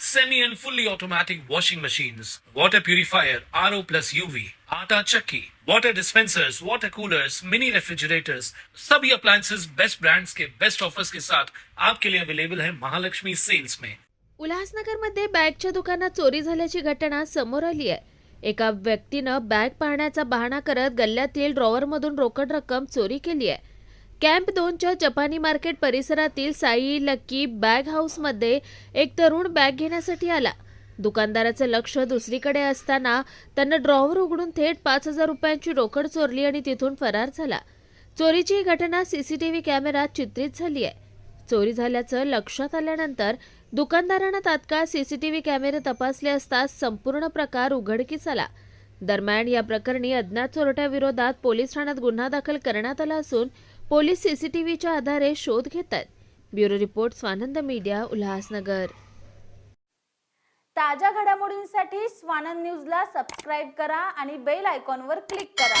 semi and fully automatic washing machines, water purifier, RO plus UV, आटा चक्की, water dispensers, water coolers, mini refrigerators, सभी appliances best brands के best offers के साथ आपके लिए अवेलेबल है महालक्ष्मी सेल्स में उल्हासनगरमध्ये बॅगच्या दुकानात चोरी झाल्याची घटना समोर आली आहे. एका व्यक्तीनं बॅग पाहण्याचा बहाणा करत गल्ल्यातील ड्रॉवरमधून रोकड रक्कम चोरी केली आहे. कॅम्प दोनच्या जपानी मार्केट परिसरातील साई लक्की बॅग हाऊसमध्ये एक तरुण बॅग घेण्यासाठी आला. दुकानदाराचं लक्ष दुसरीकडे असताना त्यानं ड्रॉवर उघडून थेट पाच हजार रुपयांची रोकड चोरली आणि तिथून फरार झाला. चोरीची ही घटना सीसीटीव्ही कॅमेऱ्यात चित्रित झाली आहे. चोरी झाल्याचं लक्षात आल्यानंतर दुकानदारानं तात्काळ सीसीटीव्ही कॅमेरे तपासले असता संपूर्ण प्रकार उघडकीस आला. दरम्यान या प्रकरणी अज्ञात चोरट्याविरोधात पोलीस ठाण्यात गुन्हा दाखल करण्यात आला असून पोलीस सीसीटीव्हीच्या आधारे शोध घेत आहेत bureau report Swanand media Ulhasnagar. ताज्या घडामोडींसाठी स्वानंद न्यूजला सबस्क्राईब करा आणि बेल आयकॉनवर क्लिक करा.